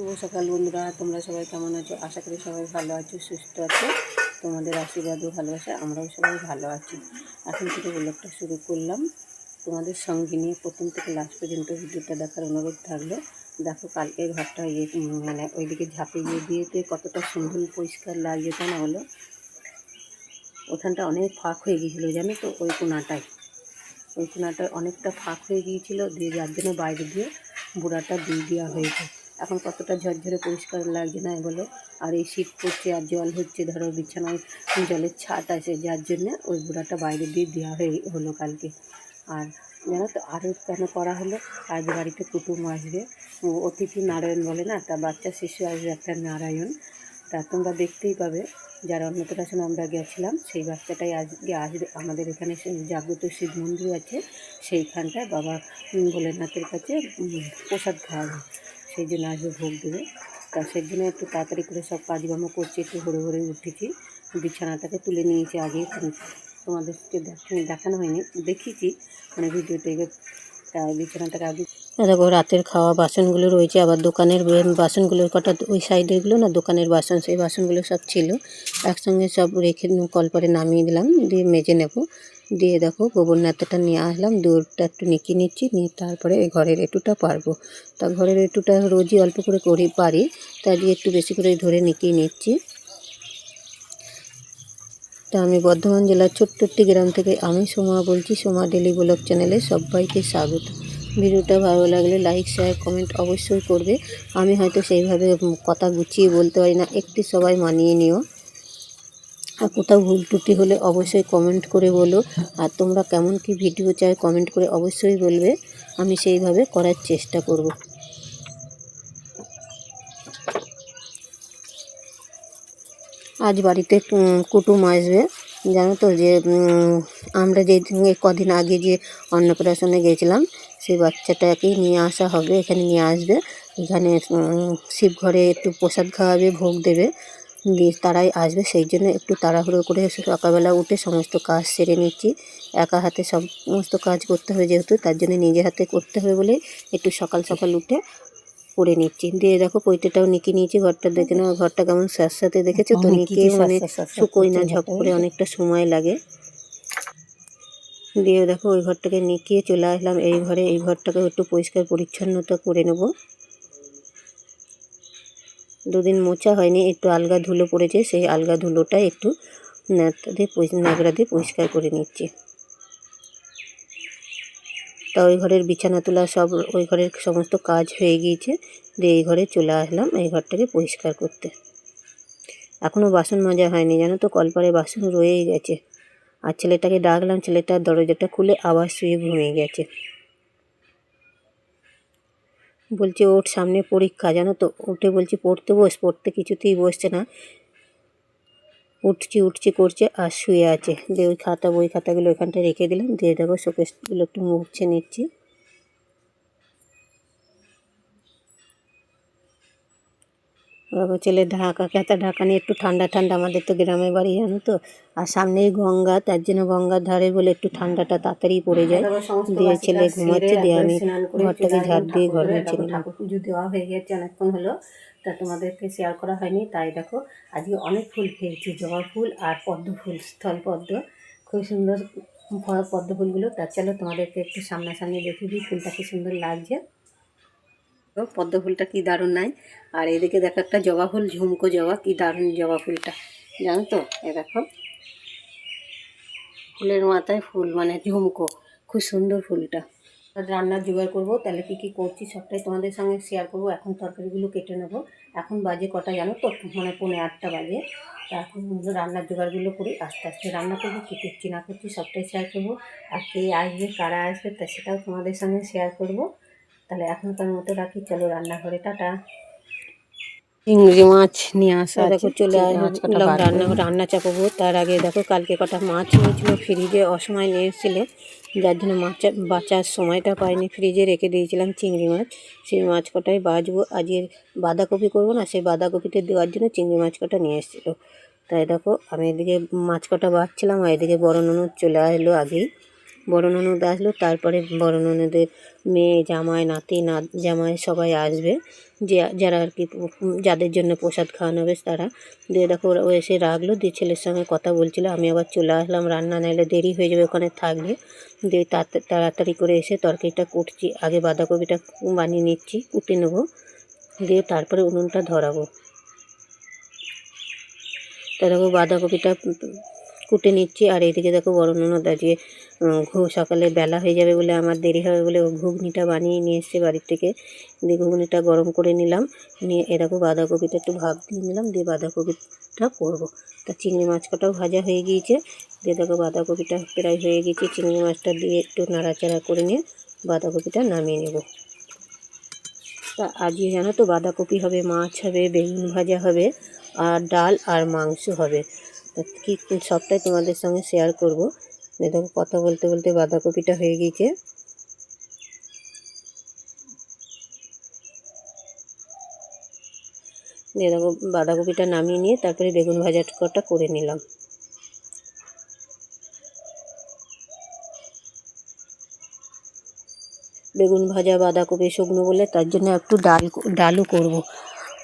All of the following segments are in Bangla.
শুভ সকাল বন্ধুরা, তোমরা সবাই কেমন আছো? আশা করি সবাই ভালো আছো, সুস্থ আছো। তোমাদের আশীর্বাদ ও ভালোবাসা, আমরাও সবাই ভালো আছি। এখন থেকে ব্লগটা শুরু করলাম। তোমাদের সঙ্গে নিয়ে প্রথম থেকে লাস্ট পর্যন্ত ভিডিওটা দেখার অনুরোধ থাকল। দেখো কালকে ঘরটা ইয়ে মানে ওইদিকে ঝাঁপে গিয়ে দিয়েতে কতটা সুন্দর পরিষ্কার লাগছে তা না হলো। ওখানটা অনেক ফাঁক হয়ে গিয়েছিল, জানো তো? ওই কোনাটায়। ওই কোনাটা অনেকটা ফাঁক হয়ে গিয়েছিল, দিয়ে যার জন্য বাইরে দিয়ে বুড়াটা দিয়ে দেওয়া হয়েছে। এখন কতটা ঝরঝরে পরিষ্কার লাগছে না বলো? আর এই শীত পড়ছে আর জল হচ্ছে, ধরো বিছানায় জলের ছাট আছে, যার জন্য ওই বুড়াটা বাইরে দিয়ে দেওয়া হয়ে হলো কালকে। আর জানো তো আরও কেন করা হলো? আজ বাড়িতে কুটুম আসবে। অতিথি নারায়ণ বলে না, তা বাচ্চা শিশু আসবে, একটা নারায়ণ। তা তোমরা দেখতেই পাবে, যারা অন্নপ্রাশনে আমরা গেছিলাম, সেই বাচ্চাটাই আজকে আসবে। আমাদের এখানে জাগ্রত শিব মন্দির আছে, সেইখানটায় বাবা ভোলেনাথের কাছে প্রসাদ খাওয়াবে। সেই জন্য আসবে ভোগ দেবে। তা সেই জন্য একটু তাড়াতাড়ি করে সব কাজকর্ম করছি, একটু ভোরে ভোরে উঠেছি। বিছানাটাকে তুলে নিয়েছি আগে তোমাদেরকে দেখ- দেখানো হয়নি। দেখিয়েছি মানে ভিডিওতে তা বিছানাটাকে আগে দেখো, রাতের খাওয়া বাসনগুলো রয়েছে, আবার দোকানের বাসনগুলো, কটা ওই সাইডেরগুলো না, দোকানের বাসন, সেই বাসনগুলো সব ছিল। একসঙ্গে সব রেখে কলপারে নামিয়ে দিলাম, দিয়ে মেজে নেব। দিয়ে দেখো গোবর নাতাটা নিয়ে আসলাম, দুধটা একটু নিকিয়ে নিচ্ছি, নিয়ে তারপরে ঘরের এঁটুটা পারব তা ঘরের এঁটুটা রোজই অল্প করে করি পারি তা দিয়ে একটু বেশি করে ধরে নিকিয়ে নিচ্ছি। তা আমি বর্ধমান জেলার ছোট্ট একটি গ্রাম থেকে আমি সোমা বলছি, সোমা ডেলি ব্লগ চ্যানেলে সবাইকে স্বাগত। ভিডিওটা ভালো লাগলে লাইক, শেয়ার, কমেন্ট অবশ্যই করবে। আমি হয়তো সেইভাবে কথা গুছিয়ে বলতে পারি না, একটু সবাই মানিয়ে নিও। আর কোথাও ভুল ত্রুটি হলে অবশ্যই কমেন্ট করে বলো। আর তোমরা কেমন কি ভিডিও চাই কমেন্ট করে অবশ্যই বলবে। আমি সেইভাবে করার চেষ্টা করব। আজ বাড়িতে কুটুম আসবে। জানো তো যে আমরা যে কদিন আগে যে অন্নপ্রাশনে গেছিলাম, সেই বাচ্চাটাকেই নিয়ে আসা হবে, এখানে নিয়ে আসবে। এখানে শিবঘরে একটু প্রসাদ খাওয়াবে, ভোগ দেবে। তারাই আসবে সেই জন্য একটু তাড়াহুড়ো করে সকালবেলা উঠে সমস্ত কাজ সেরে নিচ্ছি। একা হাতে সমস্ত কাজ করতে হবে যেহেতু তার জন্য নিজে হাতে করতে হবে বলে একটু সকাল সকাল উঠে করে নিচ্ছি। দিয়ে দেখো পৈতেটাও নিকে নিয়েছি ঘরটা দেখে নাও ঘরটা কেমন স্যাঁতস্যাঁতে দেখেছ তো? নিকে মানে শুকোই না ঝপ করে অনেকটা সময় লাগে। দিয়ে দেখো ওই ঘরটাকে নিকিয়ে চলে আসলাম এই ঘরে এই ঘরটাকে একটু পরিষ্কার পরিচ্ছন্নতা করে নেব। দুদিন মোছা হয়নি, একটু আলগা ধুলো পড়েছে, সেই আলগা ধুলোটা একটু ন্যাকড়া দিয়ে ন্যাকড়া দিয়ে পরিষ্কার করে নিচ্ছি। তা ওই ঘরের বিছানা তোলা সব, ওই ঘরের সমস্ত কাজ হয়ে গিয়েছে, দিয়ে এই ঘরে চলে আসলাম এই ঘরটাকে পরিষ্কার করতে। এখনও বাসন মাজা হয়নি, জানো তো কলপারে বাসন রয়েই গেছে। আর ছেলেটাকে ডাকলাম, ছেলেটার দরজাটা খুলে আবার শুয়ে ঘুমিয়ে গেছে। বলছে ওর সামনে পরীক্ষা। জানো তো, উঠে বলছি, পড়তে বস, পড়তে কিছুতেই বসছে না। উঠছি উঠছি, করছে, আর শুয়ে আছে। দিয়ে ওই খাতা, বই খাতাগুলো ওইখানটায় রেখে দিলাম। দিয়ে দেখো, শোকেসগুলো একটু মুছে নিচ্ছি। ছেলে ঢাকা খেতা ঢাকা নিয়ে একটু ঠান্ডা ঠান্ডা আমাদের তো গ্রামের বাড়ি জানো তো? আর সামনেই গঙ্গা তার জন্য গঙ্গার ধারে বলে একটু ঠান্ডাটা তাড়াতাড়ি পড়ে যায়। দিয়ে ছেলে ঘুমাচ্ছে দিয়ে আমি ঘরটাকে ঝাড় দিয়ে ঘর ঠাকুর পুজো দেওয়া হয়ে গেছে অনেকক্ষণ হলো। তা তোমাদেরকে শেয়ার করা হয়নি তাই দেখো আজকে অনেক ফুল পেয়েছি জবা ফুল আর পদ্ম ফুল স্থল পদ্ম। খুব সুন্দর পদ্ম ফুলগুলো। তার চলো তোমাদেরকে একটু সামনাসামনি দেখিয়ে দিই ফুলটা কি সুন্দর লাগছে। তো পদ্ম ফুলটা কী দারুণ নাই। আর এদিকে দেখো একটা জবা ফুল, ঝুমকো জবা, কি দারুণ জবা ফুলটা। জানো তো? এ দেখো, ফুলের মাথায় ফুল মানে ঝুমকো, খুব সুন্দর ফুলটা। আর রান্নার জোগাড় করব, তাহলে কী কী করছি সবটাই তোমাদের সঙ্গে শেয়ার করব। এখন তরকারিগুলো কেটে নেব। এখন বাজে কটা, জানো তো? মানে পৌনে আটটা বাজে। তা এখন রান্নার জোগাড়গুলো করি, আস্তে আস্তে রান্না করব, কী করছি না করছি সবটাই শেয়ার করব। আর কে আসবে, কারা আসবে, তা সেটাও তোমাদের সঙ্গে শেয়ার করব। তাহলে এখনকার মতো রাখি চলো রান্নাঘরে টাটা। চিংড়ি মাছ নিয়ে আসা দেখো চলে আসলাম রান্না রান্না চাপাবো। তার আগে দেখো কালকে কটা মাছ নিয়েছিল ফ্রিজে অসময় নিয়ে এসেছিলে। যার জন্য মাছ বাঁচার সময়টা পাইনি। ফ্রিজে রেখে দিয়েছিলাম চিংড়ি মাছ। সেই মাছ কটাই বাছবো আজকে বাঁধাকপি করব না সেই বাঁধাকপিতে দেওয়ার জন্য চিংড়ি মাছ কটা নিয়ে এসেছিল। তাই দেখো আমি এদিকে মাছ কটা বাছছিলাম আর এদিকে বড় ননদ চলে আসলো আগেই। বড় ননদ আসলো, তারপরে বড় ননদের মেয়ে, জামাই, নাতি, না, জামাই সবাই আসবে। যে, যারা আর কি যাদের জন্য প্রসাদ খাওয়ানো হবে তারা। দিয়ে দেখো ওরা এসে রাখল দিয়ে ছেলের সঙ্গে কথা বলছিল। আমি আবার চলে আসলাম, রান্না নাইলে দেরি হয়ে যাবে ওখানে থাকলে। দিয়ে তাড়া- তাড়াতাড়ি করে এসে তরকারিটা কুটছি। আগে বাঁধাকপিটা বানিয়ে নিচ্ছি, কুটে নেব। দিয়ে তারপরে উনুনটা ধরাবো। তা দেখো বাঁধাকপিটা কুটে নিচ্ছি, আর এদিকে দেখো বড় ননদ আজকে উম, ঘু সকালে বেলা হয়ে যাবে বলে আমার দেরি হবে বলে ঘুগনিটা বানিয়ে নিয়ে এসছে বাড়ির থেকে। দিয়ে ঘুগনিটা গরম করে নিলাম। নিয়ে এরকম বাঁধাকপিটা একটু ভাব দিয়ে নিলাম। দিয়ে বাঁধাকপিটা করব। তা চিংড়ি মাছ কটাও ভাজা হয়ে গিয়েছে। দিয়ে দেখো বাঁধাকপিটা প্রায় হয়ে গিয়েছে। চিংড়ি মাছটা দিয়ে একটু নাড়াচাড়া করে নিয়ে বাঁধাকপিটা নামিয়ে নেব। তা আজকে জানো তো বাঁধাকপি হবে মাছ হবে বেগুন ভাজা হবে আর ডাল আর মাংস হবে। তা কী সবটাই তোমাদের সঙ্গে শেয়ার করব। দেখো কথা বলতে বলতে বাঁধাকপিটা হয়ে গিয়েছে। দিয়ে দেখো বাঁধাকপিটা নামিয়ে নিয়ে তারপরে বেগুন ভাজাটা করে নিলাম। বেগুন ভাজা, বাঁধাকপি, শুকনো বলে তার জন্য একটু ডাল ডালও করব।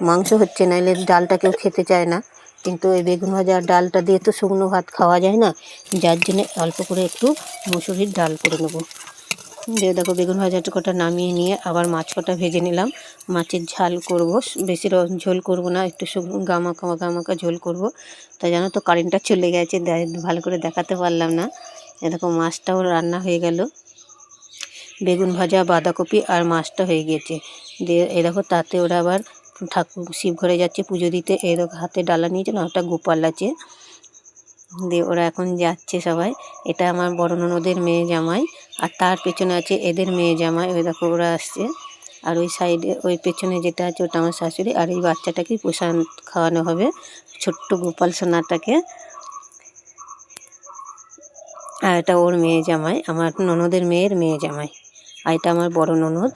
মাংস হচ্ছে না এলে ডালটা কেউ খেতে চায় না। কিন্তু এই বেগুন ভাজা ডালটা দিয়ে তো শুকনো ভাত খাওয়া যায় না। যার জন্য অল্প করে একটু মুসুরির ডাল করে নেব। দিয়ে দেখো বেগুন ভাজাটা কটা নামিয়ে নিয়ে আবার মাছ কটা ভেজে নিলাম। মাছের ঝাল করব, বেশি ঝোল করব না, একটু শুকনো গামাকা গামাকা ঝোল করব। তাই জানো তো কারেন্টটা চলে গেছে ভালো করে দেখাতে পারলাম না। এরকম মাছটাও রান্না হয়ে গেল। বেগুন ভাজা, বাঁধাকপি আর মাছটা হয়ে গিয়েছে। দিয়ে দেখো তাতে ওরা আবার ঠাকুর শিব ঘরে যাচ্ছে, পুজো দিতে। দেখো, হাতে ডালা নিয়েছে, না ওটা গোপাল আছে। দিয়ে ওরা এখন যাচ্ছে সবাই। এটা আমার বড় ননদের মেয়ে জামাই, আর তার পেছনে আছে এদের মেয়ে জামাই। ওই দেখো, ওরা আসছে। আর ওই সাইডে, ওই পেছনে যেটা আছে, ওটা আমার শাশুড়ি। আর এই বাচ্চাটাকে প্রসাদ খাওয়ানো হবে ছোট্ট গোপাল সোনাটাকে। আর এটা ওর মেয়ে জামাই, আমার ননদের মেয়ের মেয়ে জামাই। আর এটা আমার বড় ননদ।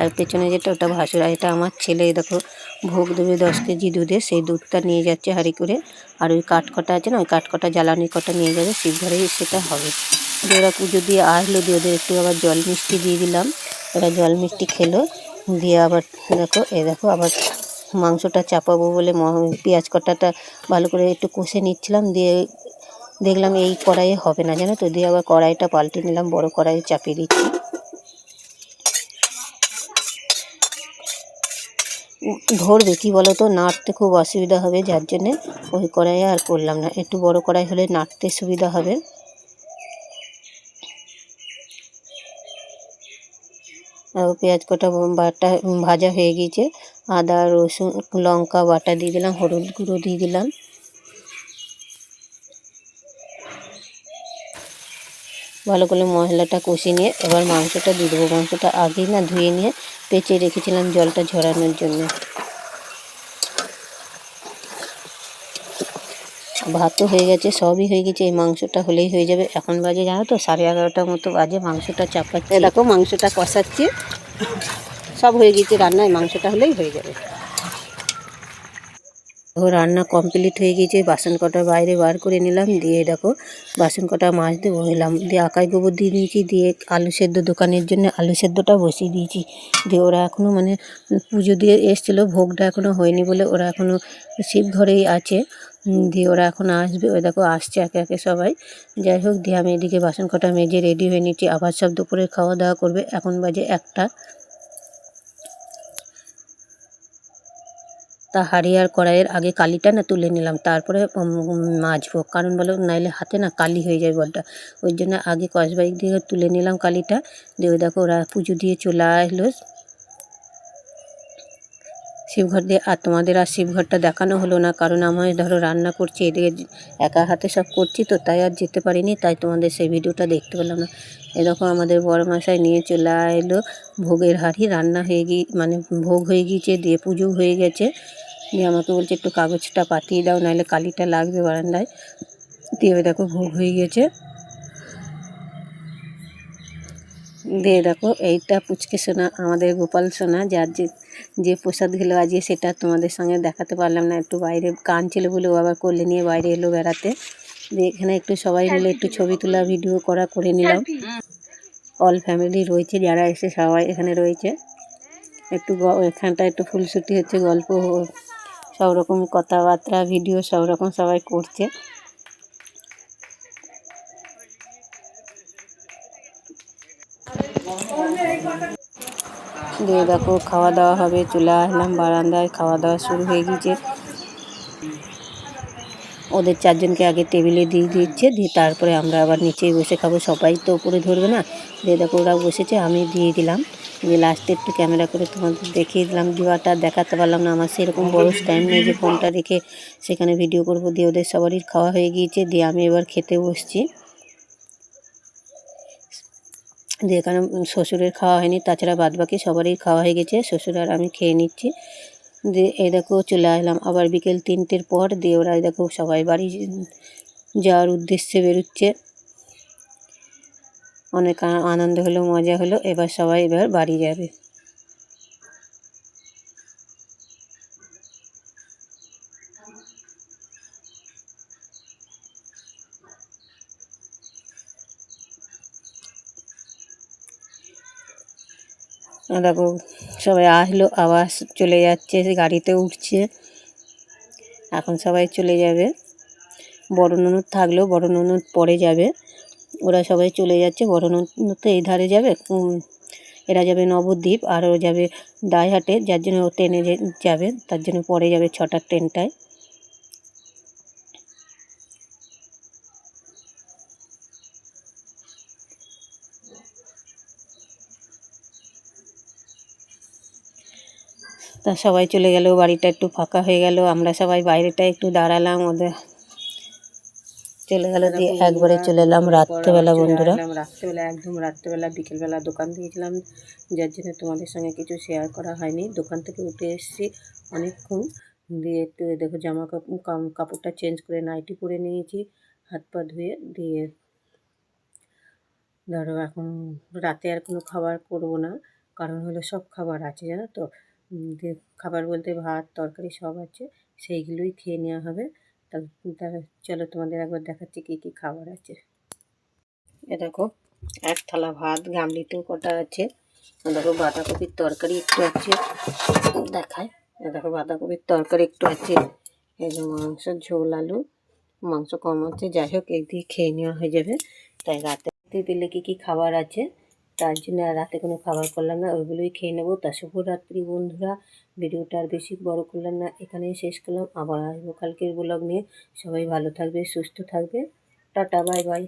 আর পেছনে যেটা ওটা ভাসুর আর এটা আমার ছেলে। দেখো, ভোগ দেবে দশ কেজি দুধে, সেই দুধটা নিয়ে যাচ্ছে হাঁড়ি করে। আর ওই কাঠকটা আছে না, ওই কাঠকটা, জ্বালানি কটা নিয়ে যাবে শিবঘরেই সেটা হবে। ওরা পুজো দিয়ে আসলো, দিয়ে ওদের একটু আবার জল মিষ্টি দিয়ে দিলাম। ওরা জল মিষ্টি খেলো, দিয়ে আবার দেখো, এ দেখো, আবার মাংসটা চাপাবো বলে পেঁয়াজ কটাটা ভালো করে একটু কষে নিচ্ছিলাম, দিয়ে দেখলাম এই কড়াইয়ে হবে না, জানো তো? দিয়ে আবার কড়াইটা পাল্টে নিলাম, বড় কড়াইয়ে চাপিয়ে দিচ্ছি। ধরবে, কি বলো তো নাড়তে খুব অসুবিধা হবে, যার জন্যে ওই কড়াইয়ে আর করলাম না। একটু বড় কড়াই হলে নাড়তে সুবিধা হবে। আর পেঁয়াজ কটা বাটা ভাজা হয়ে গিয়েছে, আদা, রসুন, লঙ্কা বাটা দিয়ে দিলাম, হলুদ গুঁড়ো দিয়ে দিলাম। ভালো করে মশলাটা কষিয়ে নিয়ে এবার মাংসটা দিয়ে দেবো। মাংসটা আগেই না ধুয়ে নিয়ে পেঁচে রেখেছিলাম জলটা ঝরানোর জন্য। ভাতও হয়ে গেছে, সবই হয়ে গেছে, এই মাংসটা হলেই হয়ে যাবে। এখন বাজে জানো তো, সাড়ে এগারোটার মতো বাজে, মাংসটা চাপাচ্ছে। দেখো মাংসটা কষাচ্ছে। সব হয়ে গিয়েছে রান্নায় মাংসটা হলেই হয়ে যাবে। ও রান্না কমপ্লিট হয়ে গিয়েছে, বাসন কটা বাইরে বার করে নিলাম, দিয়ে দেখো বাসন কটা মাছ দিয়ে বসালাম দিয়ে আকাই গোবর দিয়ে দিয়েছি, দিয়ে আলু সেদ্ধ দোকানের জন্য আলু সেদ্ধটা বসিয়ে দিয়েছি। দিয়ে ওরা এখনও মানে পুজো দিয়ে এসেছিল, ভোগটা এখনও হয়নি বলে ওরা এখনও শিব ঘরেই আছে। দিয়ে ওরা এখন আসবে, ওই দেখো আসছে একে একে সবাই। যাই হোক, দিয়ে আমি এদিকে বাসন কটা মেজে রেডি হয়ে নিচ্ছি আবার সব দুপুরে খাওয়া দাওয়া করবে, এখন বাজে একটা। তা হাড়ি আর কড়াইয়ের আগে কালিটা না তুলে নিলাম, তারপরে মাজবো। কারণ বলো, নাইলে হাতে না কালি হয়ে যায় বলটা। ওই জন্য আগে কসবাইক দিয়ে তুলে নিলাম কালিটা। দিয়ে দেখো ওরা পুজো দিয়ে চলে আসলো। শিবঘর দিয়ে আর তোমাদের আর শিবঘরটা দেখানো হলো না, কারণ আমার ধরো রান্না করছি, এদিকে একা হাতে সব করছি তো তাই আর যেতে পারিনি, তাই তোমাদের সেই ভিডিওটা দেখতে পেলাম না। এরকম আমাদের বড় মশাই নিয়ে চলে এলো ভোগের হাঁড়ি, রান্না হয়ে গিয়ে মানে ভোগ হয়ে গিয়েছে, দিয়ে পুজো হয়ে গেছে। দিয়ে আমাকে বলছে, একটু কাগজটা পাঠিয়ে দাও, নাহলে কালিটা লাগবে বারান্দায়। দিয়ে দেখো ভোগ হয়ে গেছে। দিয়ে দেখো, এইটা পুচকে সোনা, আমাদের গোপাল সোনা, যার যে যে প্রসাদ খেলো আজকে সেটা তোমাদের সঙ্গে দেখাতে পারলাম না, একটু বাইরে কান ছিল বলে ও আবার কোলে নিয়ে বাইরে এলো বেড়াতে। দিয়ে এখানে একটু সবাই মিলে একটু ছবি তোলা, ভিডিও করা করে নিলাম। অল ফ্যামিলি রয়েছে, যারা এসে সবাই এখানে রয়েছে। একটু এখানটা একটু ফুলশুটি হচ্ছে, গল্প সব রকম কথাবার্তা, ভিডিও সব রকম সবাই করছে। দিয়ে দেখো খাওয়া দাওয়া হবে, চলে আসলাম বারান্দায় খাওয়া দাওয়া শুরু হয়ে গিয়েছে ওদের চারজনকে আগে টেবিলে দিয়ে দিচ্ছে, দিয়ে তারপরে আমরা আবার নিচেই বসে খাব। সবাই তো উপরে ধরবে না। দিয়ে দেখো ওরা বসেছে, আমি দিয়ে দিলাম। দিয়ে লাস্টে একটু ক্যামেরা করে তোমাদের দেখিয়ে দিলাম। দিওয়াটা দেখাতে পারলাম না, আমার সেরকম বড় টাইম নেই যে ফোনটা রেখে সেখানে ভিডিও করব। দিয়ে ওদের সবারই খাওয়া হয়ে গিয়েছে। দিয়ে আমি এবার খেতে বসছি। এখানে শ্বশুরের খাওয়া হয়নি, তাছাড়া বাদ বাকি সবারই খাওয়া হয়ে গেছে। শ্বশুর আর আমি খেয়ে নিচ্ছি। দিয়ে এই দেখো চলে আসলাম আবার বিকেল তিনটের পর। দিয়ে ওরা দেখো সবাই বাড়ি যাওয়ার উদ্দেশ্যে বেরোচ্ছে। অনেক আনন্দ হলো, মজা হলো। এবার সবাই এবার বাড়ি যাবে। দেখো, সবাই আসলো, আবার চলে যাচ্ছে গাড়িতে উঠছে। এখন সবাই চলে যাবে। বড় ননদ থাকলেও বড় ননদ পরে যাবে। ওরা সবাই চলে যাচ্ছে, বড় ননদ তো এই ধারে যাবে। এরা যাবে নবদ্বীপ, আর ও যাবে দাইহাটে, যার জন্য ও ট্রেনে যাবে, তার জন্য পরে যাবে ছটার ট্রেনটায়। তা সবাই চলে গেল বাড়িটা একটু ফাঁকা হয়ে গেল। আমরা সবাই বাইরেটা একটু দাঁড়ালাম ওদের চলে গেল দিয়ে একবারে চলে এলাম রাত্রেবেলা বন্ধুরা। রাত্রেবেলা একদম রাত্রেবেলা বিকেলবেলা দোকান দিয়েছিলাম। যার জন্য তোমাদের সঙ্গে কিছু শেয়ার করা হয়নি। দোকান থেকে উঠে এসেছি অনেকক্ষণ। দিয়ে একটু দেখো জামা কাপড় কাপড়টা চেঞ্জ করে নাইটি পরে নিয়েছি। হাত পা ধুয়ে দিয়ে ধরো এখন রাতে আর কোনো খাবার করব না। কারণ হলো সব খাবার আছে জানো তো? খাবার বলতে ভাত, তরকারি সব আছে, সেইগুলোই খেয়ে নেওয়া হবে। তাহলে চলো তোমাদের একবার দেখাচ্ছি কী কী খাবার আছে। এ দেখো, এক থালা ভাত, গামলিতেও কটা আছে। দেখো, বাঁধাকপির তরকারি একটু আছে দেখায় দেখো, বাঁধাকপির তরকারি একটু আছে। এই যে মাংস, ঝোল, আলু, মাংস কম আছে। যাই হোক এক দিয়ে খেয়ে নেওয়া হয়ে যাবে। তাই রাতে পেলে কী কী খাবার আছে? তার জন্য রাতে কোনো খাবার করলাম না, ওইগুলোই খেয়ে নেব। তা শুভরাত্রি বন্ধুরা, ভিডিওটা আর বেশি বড় করলাম না, এখানেই শেষ করলাম। আবার আসব কালকের ব্লগ নিয়ে। সবাই ভালো থাকবে, সুস্থ থাকবে। Tata, bye bye.